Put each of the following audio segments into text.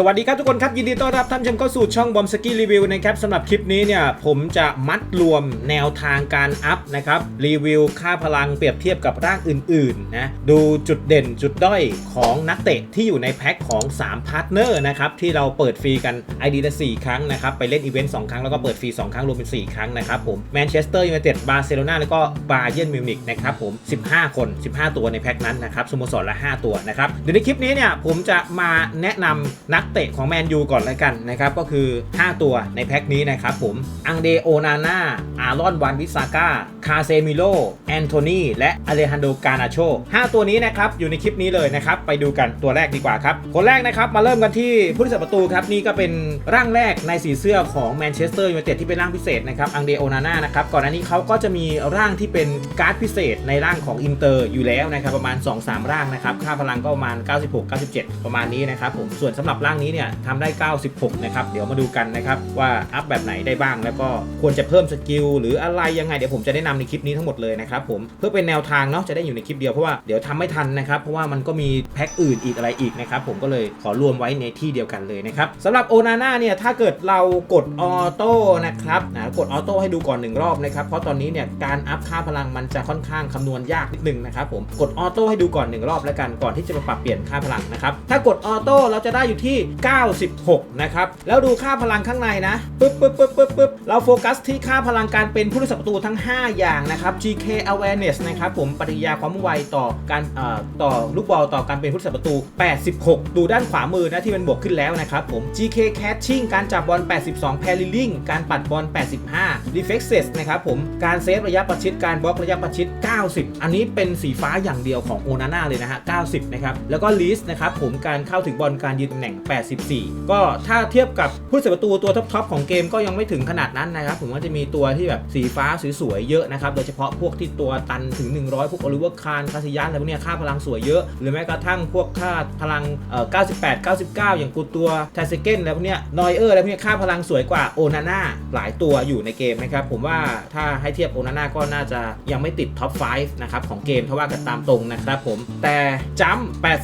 สวัสดีครับทุกคนครับยินดีต้อนรับท่านชมเข้าสู่ช่องบอมสกี้รีวิวนะครับสำหรับคลิปนี้เนี่ยผมจะมัดรวมแนวทางการอัพนะครับรีวิวค่าพลังเปรียบเทียบกับร่างอื่นๆนะดูจุดเด่นจุดด้อยของนักเตะที่อยู่ในแพ็คของ3พาร์ทเนอร์นะครับที่เราเปิดฟรีกัน ID ละ4ครั้งนะครับไปเล่นอีเวนต์2ครั้งแล้วก็เปิดฟรี 2 ครั้งรวมเป็น 4 ครั้งนะครับผมแมนเชสเตอร์ยูไนเต็ดบาร์เซโลนาแล้วก็บาเยิร์นมิวนิกนะครับผม 15 คน 15 ตัวในแพ็คนั้นนะครับสโมสรละ 5 ตัวนะครับเดี๋ยวในคลิปนี้เนี่ยผมจะมาแนะนำนักเตะของแมนยูก่อนแล้วกันนะครับ ก็คือ 5 ตัวในแพ็คนี้นะครับผม อังเดโอนาน่า อารอนวันวิสาก้า คาเซมิโล แอนโทนี และอเลฮันโดกานาโช5ตัวนี้นะครับ อยู่ในคลิปนี้เลยนะครับ ไปดูกันตัวแรกดีกว่าครับ คนแรกนะครับมาเริ่มกันที่ผู้รักษาประตูครับ นี่ก็เป็นร่างแรกในสีเสื้อของแมนเชสเตอร์ยูไนเต็ดที่เป็นร่างพิเศษนะครับ อังเดโอนาน่านะครับ ก่อนหน้านี้เขาก็จะมีร่างที่เป็นการ์ดพิเศษในร่างของอินเตอร์อยู่แล้วนะครับประมาณ 2-3 ร่างนะครับค่าพลังก็ประมาณ 96-97 ประมาณนี้นะครับผมส่วนสำหรับร่างนี้เนี่ยทำได้ 96 นะครับ เดี๋ยวมาดูกันนะครับว่าอัพแบบไหนได้บ้าง แล้วก็ควรจะเพิ่มสกิลหรืออะไรยังไงเดี๋ยวผมจะแนะนำในคลิปนี้ทั้งหมดเลยนะครับผมเพื่อเป็นแนวทางเนาะจะได้อยู่ในคลิปเดียวเพราะว่าเดี๋ยวทำไม่ทันนะครับเพราะว่ามันก็มีแพ็คอื่นอีกอะไรอีกนะครับผมก็เลยขอรวมไว้ในที่เดียวกันเลยนะครับสำหรับโอนาน่าเนี่ยถ้าเกิดเรากดออโต้นะครับนะกดออโต้ให้ดูก่อนหนึ่งรอบนะครับเพราะตอนนี้เนี่ยการอัพค่าพลังมันจะค่อนข้างคำนวณยากนิดนึงนะครับผมกดออโต้ให้ดูก่อนหนึ่งรอบแล้วกันก่อนที่จะไปปรับเปลี่ยนค่าพลังนะครับถ้ากดออโต้เราจะได้อยู่ที่96 นะครับ แล้วดูค่าพลังข้างในนะปึ๊บปึ๊บปึ๊บปึ๊บปึ๊บเราโฟกัสที่ค่าพลังการเป็นผู้รักษาประตูทั้ง 5 อย่างนะครับ GK awareness นะครับผมปฏิยาความไวต่อการเอ่อต่อลูกบอลต่อการเป็นผู้รักษาประตู 86 ดูด้านขวามือนะที่มันบวกขึ้นแล้วนะครับผม GK catching การจับบอล 82 paralleling การปัดบอล 85 reflexes นะครับผมการเซฟระยะประชิดการบล็อกระยะประชิด 90 อันนี้เป็นสีฟ้าอย่างเดียวของโอนาน่าเลยนะฮะ90 นะครับแล้วก็ least นะครับผมการเข้าถึงบอลการยืนตำแหน่ง84 ก็ถ้าเทียบกับผู้เสียประตูตัวท็อปๆของเกมก็ยังไม่ถึงขนาดนั้นนะครับผมว่าจะมีตัวที่แบบสีฟ้าสวยๆเยอะนะครับโดยเฉพาะพวกที่ตัวตันถึง 100 พวกโอลิเวอร์คานคาซิยันอะไรพวกนี้ค่าพลังสวยเยอะ หรือแม้กระทั่งพวกค่าพลังเอ่อ98 99 อย่างกูตัวไทเซเกนอะไรพวกนี้นอยเออร์อะไรพวกนี้ค่าพลังสวยกว่าโอนาน่าหลายตัวอยู่ในเกมนะครับผมว่าถ้าให้เทียบโอนาน่าก็น่าจะยังไม่ติดท็อป 5 นะครับของเกมถ้าว่ากันตามตรงนะครับผมแต่จัม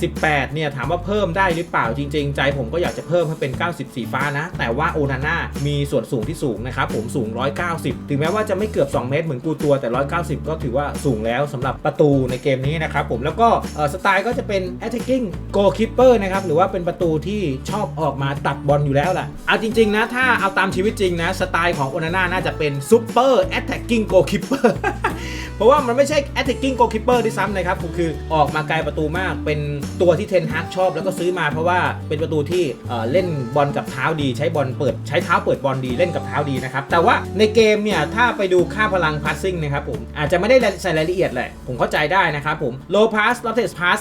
88 เนี่ยถามว่าเพิ่มได้หรือเปล่าจริง ๆ ใจผมก็อยากจะเพิ่มให้เป็น 90 สีฟ้านะ แต่ว่าโอนาน่ามีส่วนสูงที่สูงนะครับผมสูง 190 ถึงแม้ว่าจะไม่เกือบ 2 เมตรเหมือนกูตัวแต่ 190 ก็ถือว่าสูงแล้วสำหรับประตูในเกมนี้นะครับผมแล้วก็สไตล์ก็จะเป็น attacking goalkeeper นะครับหรือว่าเป็นประตูที่ชอบออกมาตัดบอลอยู่แล้วแหละเอาจริง ๆ นะถ้าเอาตามชีวิตจริงนะสไตล์ของโอนาน่าน่าจะเป็น super attacking goalkeeper เพราะว่ามันไม่ใช่ attacking goalkeeper ด้วยซ้ำนะครับคือออกมาไกลประตูมากเป็นตัวที่เทนฮากชอบแล้วก็ซื้อมาเพราะว่าเป็นประตูที่เล่นบอลกับเท้าดี ใช้บอลเปิดใช้เท้าเปิดบอลดีเล่นกับเท้าดีนะครับแต่ว่าในเกมเนี่ยถ้าไปดูค่าพลัง passing นะครับผมอาจจะไม่ได้ใส่รายละเอียดแหละผมเข้าใจได้นะครับผม low pass low test pass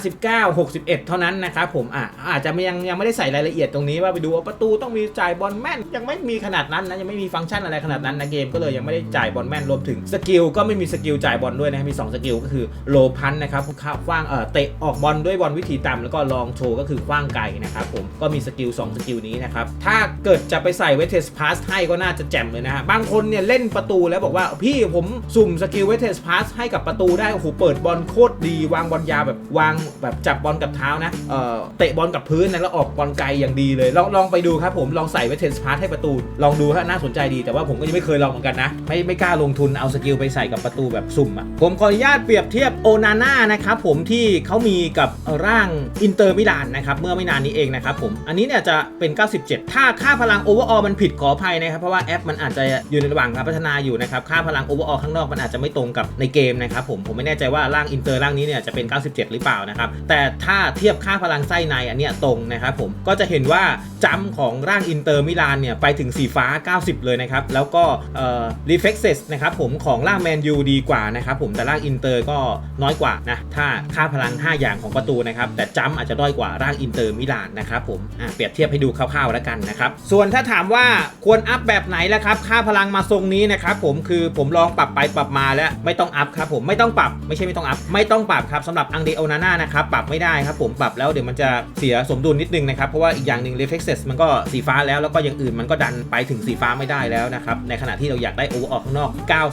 59 61 เท่านั้นนะครับผมอะอาจจะยังยังไม่ได้ใส่รายละเอียดตรงนี้ว่าไปดูว่าประตูต้องมีจ่ายบอลแม่น ยังไม่มีขนาดนั้นนะยังไม่มีฟังก์ชันอะไรขนาดนั้นนะเกมก็เลยยังไม่ได้จ่ายบอลแม่นรวมถึงสกิลก็ไม่มีสกิลจ่ายบอลด้วยนะมี 2 สกิลก็คือโลพันนะครับคว้างเอ่อเตะออกบอลด้วยบอลวิธีต่ำแล้วก็ลองโชว์ก็คือคว้างไกลนะครับผมก็มีสกิล2สกิลนี้นะครับ ถ้าเกิดจะไปใส่เวทเทสพาสให้ก็น่าจะแจ่มเลยนะฮะบางคนเนี่ยเล่นประตูแล้วบอกว่าพี่ผมสุ่มสกิลเวทเทสพาสให้กับประตูได้โอ้โหเปิดบอลโคตรดี วางบอลยาวแบบวางแบบจับบอลกับเท้านะเอ่อเตะบอลกับพื้นนะแล้วออกบอลไกลอย่างดีเลย ลองลองไปดูครับผมลองใส่เวทเทสพาสให้ประตู ลองดูฮะน่าสนใจดีแต่ว่าผมก็ยังไม่เคยลองเหมือนกันนะไม่ไม่กล้าลงทุนเอาสกิลไปใส่กับประตูแบบสุ่มอะผมขออนุญาตเปรียบเทียบโอนาน่านะครับผมที่เขามีกับร่างอินเตอร์มิลานนะครับเมื่อไม่นานนี้เองนะครับผม อันนี้เนี่ยจะเป็น 97 ถ้าค่าพลังโอเวอร์ออลมันผิดขออภัยนะครับ เพราะว่าแอปมันอาจจะอยู่ในระหว่างการพัฒนาอยู่นะครับ ค่าพลังโอเวอร์ออลข้างนอกมันอาจจะไม่ตรงกับในเกมนะครับผม ผมไม่แน่ใจว่าร่างอินเตอร์ร่างนี้เนี่ยจะเป็น 97 หรือเปล่านะครับ แต่ถ้าเทียบค่าพลังไส้ในอันเนี้ยตรงนะครับผม ก็จะเห็นว่าจัมของร่างอินเตอร์มิลานเนี่ยไปถึงสีฟ้า 90 เลยนะครับ แล้วก็เอ่อ reflexes นะครับผมของร่างแมนยูดีกว่านะครับผม แต่ร่างอินเตอร์ก็น้อยกว่านะ ถ้าค่าพลัง 5 อย่างของประตูนะครับ แต่จัมอาจจะด้อยกว่าร่างอินเตอร์มิลานนะครับผมเปรียบเทียบให้ดูคร่าวๆแล้วกันนะครับส่วนถ้าถามว่าควรอัพแบบไหนแล้วครับค่าพลังมาทรงนี้นะครับผมคือผมลองปรับไปปรับมาแล้วไม่ต้องอัพครับผมไม่ต้องปรับไม่ใช่ไม่ต้องอัพไม่ต้องปรับครับสำหรับอังเดโอนาน่านะครับปรับไม่ได้ครับผมปรับแล้วเดี๋ยวมันจะเสียสมดุลนิดนึงนะครับเพราะว่าอีกอย่างหนึ่ง reflexes มันก็สีฟ้าแล้วแล้วก็อย่างอื่นมันก็ดันไปถึงสีฟ้าไม่ได้แล้วนะครับในขณะที่เราอยากได้โอเวอร์ออกข้างนอก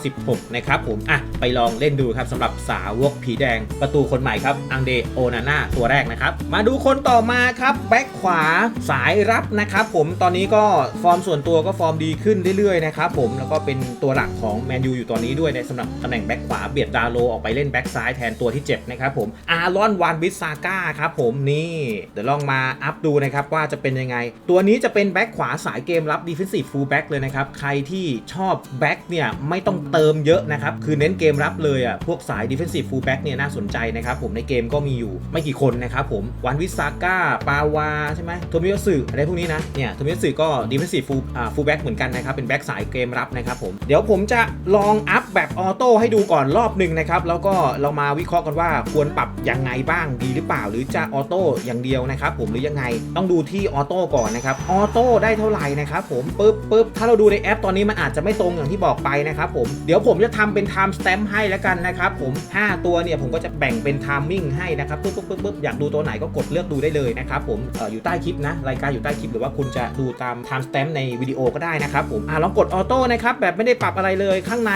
96 นะครับผมอะไปลองเล่นดูครับสำหรับสาวกผีแดงประตูคนใหม่ครับอังเดโอนาน่าตัวแรกนะครับมาดูคนต่อมาครับแบคขวาสายรับนะครับผมตอนนี้ก็ฟอร์มส่วนตัวก็ฟอร์มดีขึ้นเรื่อยๆนะครับผมแล้วก็เป็นตัวหลักของแมนยูอยู่ตอนนี้ด้วยในสำหรับตำแหน่งแบ็คขวาเบียดดาโลออกไปเล่นแบ็คซ้ายแทนตัวที่เจ็บนะครับผมอารอนวานบิสซาก้าครับผมนี่เดี๋ยวลองมาอัพดูนะครับว่าจะเป็นยังไง ตัวนี้จะเป็นแบ็คขวาสายเกมรับ defensive full back เลยนะครับใครที่ชอบแบ็คเนี่ยไม่ต้องเติมเยอะนะครับคือเน้นเกมรับเลยอะพวกสาย defensive full back เนี่ยน่าสนใจนะครับผมในเกมก็มีอยู่ไม่กี่คนนะครับผมวันวิสซาก้าปาวาใช่ไหมโทมิโยสึอะไรพวกนี้นะ เนี่ยโทมิโยสึก็ defensive full อ่า full back เหมือนกันนะครับ เป็นแบ็คสายเกมรับนะครับผม เดี๋ยวผมจะลองอัพแบบออโต้ให้ดูก่อนรอบหนึ่งนะครับ แล้วก็เรามาวิเคราะห์กันว่าควรปรับยังไงบ้างดีหรือเปล่า หรือจะออโต้อย่างเดียวนะครับผมหรือยังไงต้องดูที่ออโต้ก่อนนะครับออโต้ได้เท่าไหร่นะครับผมปึ๊บปึ๊บถ้าเราดูในแอปตอนนี้มันอาจจะไม่ตรงอย่างที่บอกไปนะครับผมเดี๋ยวผมจะทำเป็น time stamp ให้แล้วกันนะครับผม 5 ตัวเนี่ยผมก็จะแบ่งเป็น timing ให้นะครับปึ๊บปึ๊บปึ๊บอยากดูตัวไหนก็กดเลือกดูได้เลยนะครับผมอยู่ใต้คลิปนะรายการอยู่ใต้คลิปหรือว่าคุณจะดูตาม time stamp ในวิดีโอก็ได้นะครับผมอ่าลองกดออโต้นะครับแบบไม่ได้ปรับอะไรเลยข้างใน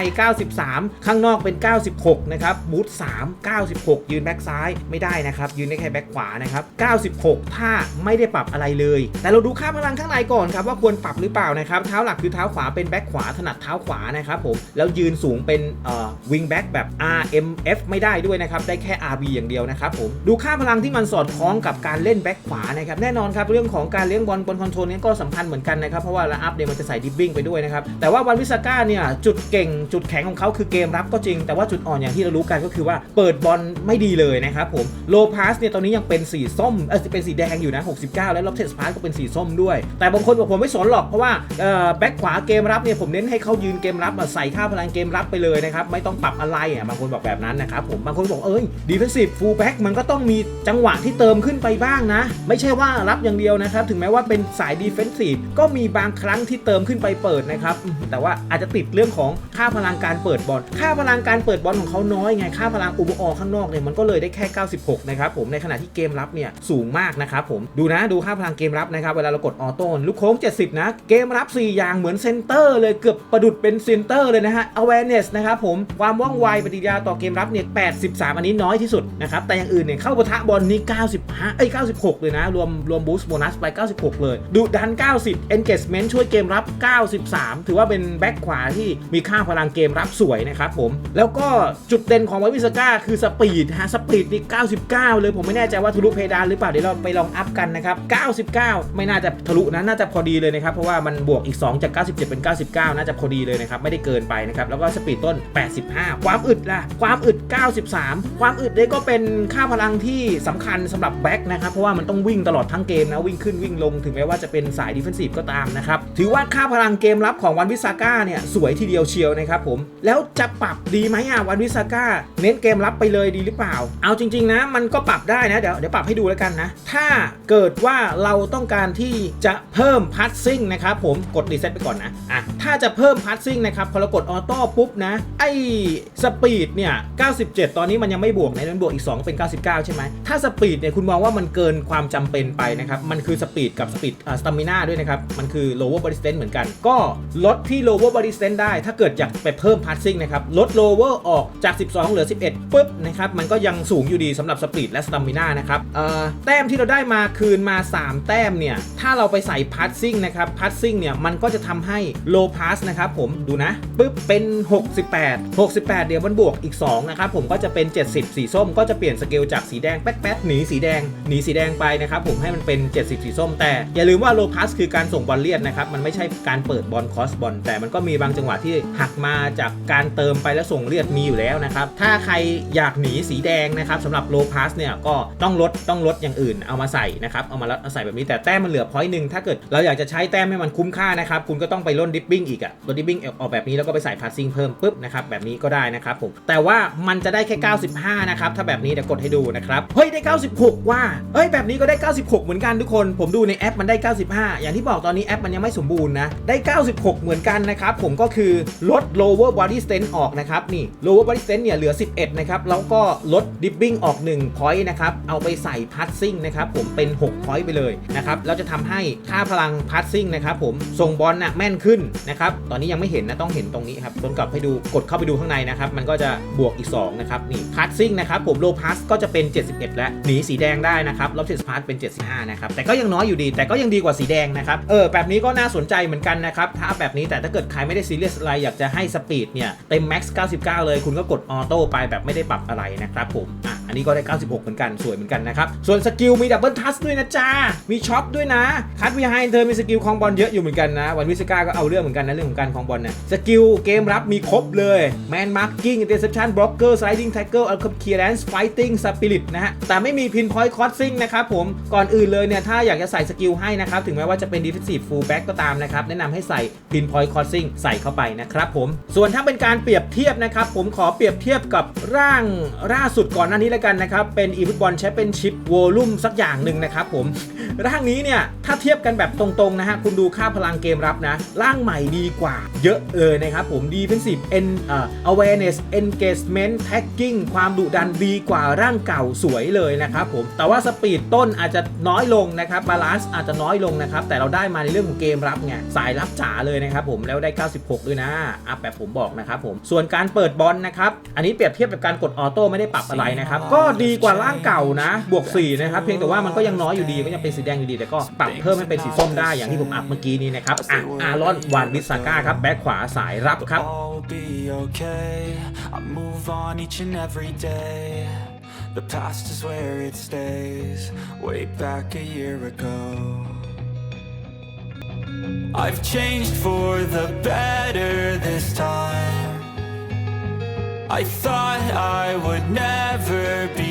93 ข้างนอกเป็น 96 นะครับบูท3 96 ยืนแบ็กซ้ายไม่ได้นะครับ ยืนได้แค่แบ็กขวานะครับ 96 ถ้าไม่ได้ปรับอะไรเลย แต่เราดูค่าพลังข้างในก่อนครับว่าควรปรับหรือเปล่านะครับเท้าหลักคือเท้าขวาเป็นแบ็กขวาถนัดเท้าขวานะครับผมแล้วยืนสูงเป็นวิงแบ็กแบบ RMF ไม่ได้ด้วยนะครับได้แค่ RB อย่างเดียวนะครับผมดูค่าพลังที่มันสอดคล้องกับการเล่นแบ็กขวานะครับแน่นอนครับเรื่องของการเลี้ยงบอลบนคอนโทรลนี้ก็สำคัญเหมือนกันนะครับเพราะว่าระอัพเนี่ยมันจะใส่ดิบบิ้งไปด้วยนะครับแต่ว่าวันวิสาก้าเนี่ยจุดเก่งจุดแข็งของเขาคือเกมรับก็จริง แต่ว่าจุดอ่อนอย่างที่เรารู้กันก็คือว่าเปิดบอลไม่ดีเลยนะครับผมโลพาสเนี่ยตอนนี้ยังเป็นสีส้มเออเป็นสีแดงอยู่นะ 69 แล้วล็อบเทสพาสก็เป็นสีส้มด้วย แต่บางคนบอกผมไม่สนหรอกเพราะว่าเอ่อแบ็คขวาเกมรับเนี่ยผมเน้นให้เขายืนเกมรับใส่ค่าพลังเกมรับไปเลยนะครับไม่ต้องปรับอะไรอะบางคนบอกแบบนั้นนะครับผมบางคนบอกเอ้ยดีเฟนซีฟฟูลแบ็กมันก็ต้องมีจังหวะที่เติมขึ้นไปบ้างนะ ไม่ใช่ว่ารับอย่างเดียวนะครับ ถึงแม้ว่าเป็นสายดีเฟนซีฟก็มีบางครั้งที่เติมขึ้นไปเปิดนะครับอืมแต่ว่าอาจจะติดเรื่องของค่าพลังการเปิดบอล ค่าพลังการเปิดบอลของเขาน้อยไง ค่าพลังอุปอข้างนอกเนี่ยมันก็เลยได้แค่ 96 นะครับผม ในขณะที่เกมรับเนี่ยสูงมากนะครับผม ดูนะ ดูค่าพลังเกมรับนะครับ เวลาเรากดออโต้ลูกโค้ง 70 นะ เกมรับ 4 อย่างเหมือนเซนเตอร์เลย เกือบประดุดเป็นเซนเตอร์เลยนะฮะ awareness นะครับผม ความว่องไวปฏิกิริยาต่อเกมรับเนี่ย 83 อันนี้น้อยที่สุดนะครับ แต่อย่างอื่นเนี่ยเข้าปะทะบอลนี่95 เอ้ย 96 เลยนะรวมรวมบูสต์โบนัสไป 96 เลยดุดัน 90 engagement ช่วยเกมรับ 93 ถือว่าเป็นแบ็คขวาที่มีค่าพลังเกมรับสวยนะครับผม แล้วก็จุดเด่นของไววิสก้าคือสปีดฮะสปีดนี่99 เลยผมไม่แน่ใจว่าทะลุเพดานหรือเปล่า เดี๋ยวเราไปลองอัพกันนะครับ 99 ไม่น่าจะทะลุนะน่าจะพอดีเลยนะครับ เพราะว่ามันบวกอีก 2 จาก 97 เป็น 99 น่าจะพอดีเลยนะครับ ไม่ได้เกินไปนะครับ แล้วก็สปีดต้น 85 ความอึดล่ะ ความอึด 93 ความอึดเนี่ยก็เป็นค่าพลังที่สำคัญสำหรับแบ็คนะครับเพราะว่ามันต้องวิ่งตลอดทั้งเกมนะ วิ่งขึ้นวิ่งลงถึงแม้ว่าจะเป็นสายดิฟเฟนซีฟก็ตามนะครับ ถือว่าค่าพลังเกมรับของวันวิสาก้าเนี่ย สวยทีเดียวเชียวนะครับผม แล้วจะปรับดีไหมอะวันวิสาก้าเน้นเกมรับไปเลยดีหรือเปล่า เอาจริง ๆ นะ มันก็ปรับได้นะ เดี๋ยวเดี๋ยวปรับให้ดูแล้วกันนะ ถ้าเกิดว่าเราต้องการที่จะเพิ่มพัดซิ่งนะครับผมกดรีเซ็ตไปก่อนนะอะถ้าจะเพิ่มพัดซิ่งนะครับพอเรากดออโต้ปุ๊บนะไอ้สปีดเนี่ย 97 ตอนนี้มันยังไม่บวกนะมันบวกอีก 2 เป็น 99 ใช่ไหมถ้าสปีดเนี่ยคุณมองว่ามันเกินความจำเป็นไปนะครับ มันคือสปีดกับสปีดอ่าสตามิน่าด้วยนะครับ มันคือ lower body strength เหมือนกัน ก็ลดที่ lower body strength ได้ ถ้าเกิดอยากไปเพิ่ม passing นะครับ ลด lower ออกจาก 12 เหลือ 11ปุ๊บนะครับ มันก็ยังสูงอยู่ดีสำหรับสปีดและสตามิน่านะครับเอ่อแต้มที่เราได้มาคืนมา 3 แต้มเนี่ย ถ้าเราไปใส่ passing นะครับ passing เนี่ย มันก็จะทำให้ low pass นะครับผม ดูนะปุ๊บ เป็น 68 68 เดี๋ยวมันบวกอีก 2 นะครับ ผมก็จะเป็น 70 สีส้มก็จะเปลี่ยนสเกลจากสีแดงแป๊ดแป๊ดหนีสีแดง หนีสีแดงไปนะครับผมให้มันเป็น 70 สีส้ม แต่อย่าลืมว่า low pass คือการส่งบอลเลียดนะครับ มันไม่ใช่การเปิดบอลคอสบอลแต่มันก็มีบางจังหวะที่หักมาจากการเติมไปแล้วส่งเลียดมีอยู่แล้วนะครับ ถ้าใครอยากหนีสีแดงนะครับสำหรับ low pass เนี่ยก็ต้องลดต้องลดอย่างอื่นเอามาใส่นะครับเอามาลดเอาใส่แบบนี้แต่แต้มมันเหลือพอยต์หนึ่งถ้าเกิดเราอยากจะใช้แต้มให้มันคุ้มค่านะครับ คุณก็ต้องไปล่นดิปปิ้งอีกอะลดดิปปิ้งออกแบบนี้แล้วก็ไปใส่พาสซิ่งเพิ่มปุ๊บนะครับแบบนี้ก็ได้นะครับผมแต่ว่ามันจะได้แค่ 95 นะครับถ้าแบบนี้เดี๋ยวกดให้ดูนะครับเฮ้ยได้ 96 ว่าเฮ้ยแบบนี้ก็ได้96 เหมือนกันทุกคน ผมดูในแอปมันได้ 95 อย่างที่บอกตอนนี้แอปมันยังไม่สมบูรณ์นะ ได้ 96 เหมือนกันนะครับ ผมก็คือลด lower body strength ออกนะครับ นี่ lower body strength เนี่ยเหลือ 11 นะครับ แล้วก็ลด dipping ออก1 point นะครับ เอาไปใส่ passing นะครับ ผมเป็น 6 point ไปเลยนะครับ แล้วจะทำให้ค่าพลัง passing นะครับผมส่งบอลน่ะแม่นขึ้นนะครับ ตอนนี้ยังไม่เห็นนะ ต้องเห็นตรงนี้ครับต้นกลับให้ดูกดเข้าไปดูข้างในนะครับ มันก็จะบวกอีก 2 นะครับ นี่คัสซิ่งนะครับผมโลพัสก็จะเป็น 71 แล้วหนีสีแดงได้นะครับลอฟเทสพาร์เป็น75นะครับแต่ก็ยังน้อยอยู่ดี แต่ก็ยังดีกว่าสีแดงนะครับเออแบบนี้ก็น่าสนใจเหมือนกันนะครับถ้าแบบนี้แต่ถ้าเกิดใครไม่ได้ซีเรียสอะไรอยากจะให้สปีดเนี่ยเต็มแม็กซ์99 เลยคุณก็กดออโต้ไปแบบไม่ได้ปรับอะไรนะครับผมอะอันนี้ก็ได้ 96 เหมือนกันสวยเหมือนกันนะครับส่วนสกิลมีดับเบิลทัชด้วยนะจ๊ะมีช็อปด้วยนะคัดวีไฮเธอมีสกิลคองบอลเยอะอยู่เหมือนกันนะวันวิสก้าก็เอาเรื่องเหมือนกันนะเรื่องของการคองบอลเนี่ยสกิลเกมรับมีครบเลยแมนมาร์กิ้งเตอร์เซปชันบล็อกเกอร์สไลดิ้งแท็กเกิลอัลคัมเคียร์แลนส์ไฟติ้งสปิริตนะฮะแต่ไม่มีพินพอยต์คอสซิ่งนะครับผมก่อนอื่นเลยเนี่ยถ้าอยากจะใส่สกิลให้นะครับถึงแม้ว่าจะเป็น defensive fullback ก็ตามนะครับแนะนำให้ใส่พินพอยต์คอสซิ่งใส่เข้าไปนะครับผมส่วนถ้าเป็นการเปรียบเทียบนะครับผมขอเปรียบเทียบกับร่างล่าสุดก่อนหน้านี้แล้วกันนะครับเป็นอีฟุตบอลแชมเปี้ยนชิพวอลลุ่มสักอย่างหนึ่งนะครับผมร่างนี้เนี่ยถ้าเทียบกันแบบตรงๆนะฮะคุณดูค่าพลังเกมรับนะ ร่างใหม่ดีกว่าเยอะเลยนะครับผม defensive en เอ่อ awareness engagement tagging ความดุดันดีกว่าร่างเก่าสวยเลยนะครับผมแต่ว่าสปีดต้นอาจจะน้อยลงนะครับบาลานซ์อาจจะน้อยลงนะครับ แต่เราได้มาในเรื่องของเกมรับไงสายรับจ๋าเลยนะครับผมแล้วได้ 96 ด้วยนะอัพแบบผมบอกนะครับผมส่วนการเปิดบอลนะครับอันนี้เปรียบเทียบกับการกดออโต้ไม่ได้ปรับอะไรนะครับก็ดีกว่าร่างเก่านะ บวก 4 นะครับ เพียงแต่ว่ามันก็ยังน้อยอยู่ดีก็ยังเป็นสีแดงอยู่ดีแต่ก็ปรับเพิ่มให้เป็นสีส้มได้อย่างที่ผมอัพเมื่อกี้นี้นะครับอะอารอนวานวิสาก้าครับแบ็คขวาสายรับครับ All will be okay. I move on each and every day. The past is where it stays. Way back a year ago. I've changed for the better this time. I thought I would never be